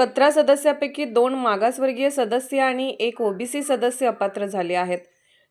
सतरा सदस्यापैकी दोन मागासवर्गीय सदस्य आणि एक ओबीसी सदस्य अपात्र झाले आहेत.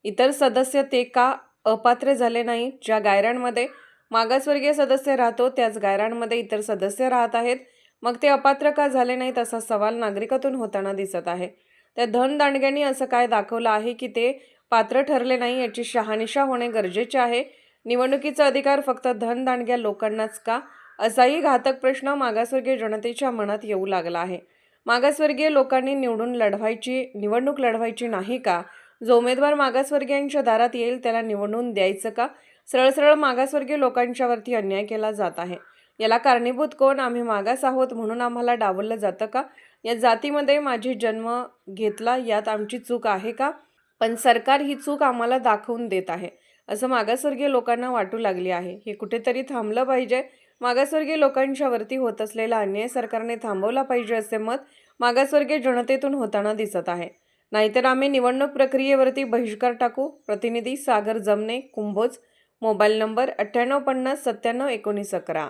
इतर सदस्य ते का अपात्र झाले नाही? ज्या गायरांमध्ये मागासवर्गीय सदस्य राहतो त्याच गायरांमध्ये इतर सदस्य राहत आहेत. मग ते अपात्र का झाले नाहीत असा सवाल नागरिकातून होताना दिसत आहे. त्या धन दांडग्यांनी असं काय दाखवलं आहे की ते पात्र ठरले नाही याची शहानिशा होणे गरजेचे आहे? निवडणुकीचा अधिकार फक्त धन दांडग्या लोकांनाच का असाही घातक प्रश्न मागासवर्गीय जनतेच्या मनात येऊ लागला आहे. मागासवर्गीय लोकांनी निवडून लढवायची निवडणूक लढवायची नाही का? जो उमेदवार मागासवर्गीयांच्या दारात येईल त्याला निवडून द्यायचं का? सरळ सरळ मागासवर्गीय लोकांच्यावरती अन्याय केला जात आहे. याला कारणीभूत कोण? आम्ही मागास आहोत म्हणून आम्हाला डावललं जातं का? या जातीमध्ये माझी जन्म घेतला यात आमची चूक आहे का? पण सरकार ही चूक आम्हाला दाखवून देत आहे असं मागासवर्गीय लोकांना वाटू लागली आहे. हे कुठेतरी थांबलं पाहिजे मागासवर्गीय लोकांच्या वरती होत असलेला अन्याय सरकारने थांबवला पाहिजे असे मत मागासवर्गीय जनतेतून होताना दिसत आहे. नाहीतर आम्ही निवडणूक प्रक्रियेवरती बहिष्कार टाकू. प्रतिनिधी सागर जमने कुंभोज. मोबाईल नंबर अठ्ठ्याण्णव पन्नास सत्त्याण्णव एकोणीस अकरा.